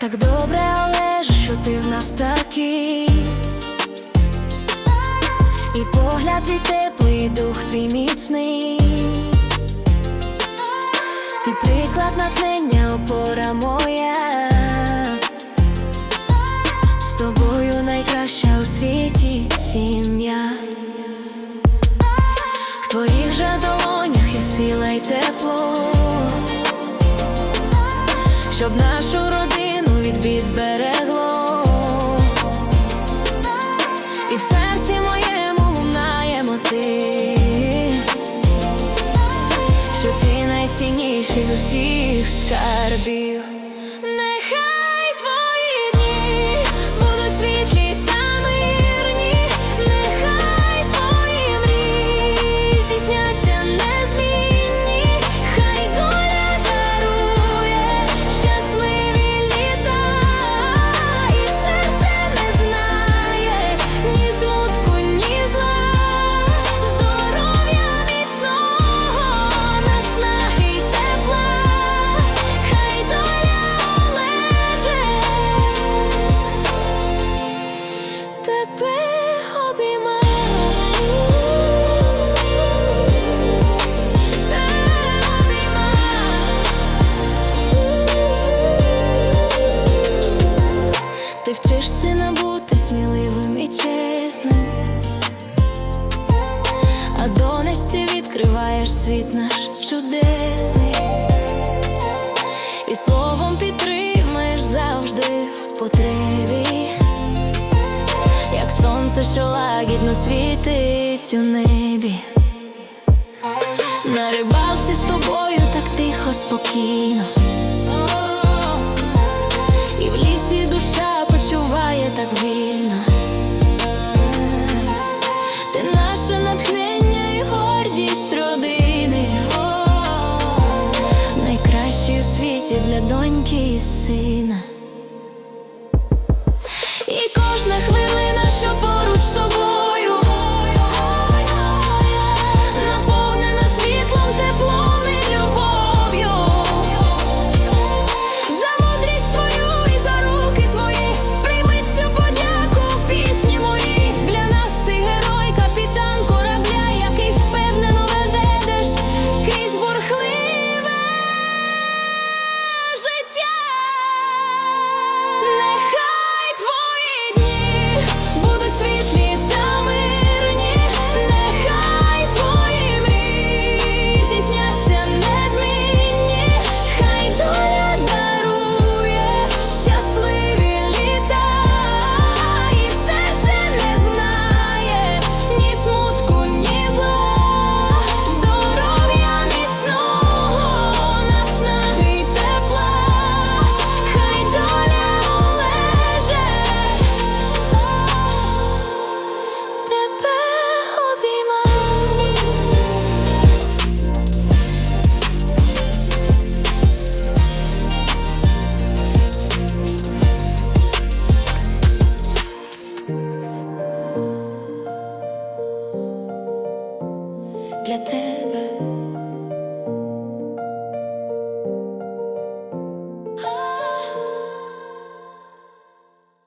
Так добре, але ж що ти в нас такий І погляд твій теплий, дух твій міцний. Ти приклад натхнення, опора моя. З тобою найкраща у світі сім'я. В твоїх же долонях є сила й тепло. Щоб нашу і в серці моєму лунаємо ти, що ти найцінніший з усіх скарбів. Нехай твої дні будуть світлі that breath сонце, що лагідно світить у небі. На рибалці з тобою так тихо, спокійно. І в лісі душа почуває так вільно. Ти наше натхнення і гордість родини. Найкращий у світі для доньки і сина.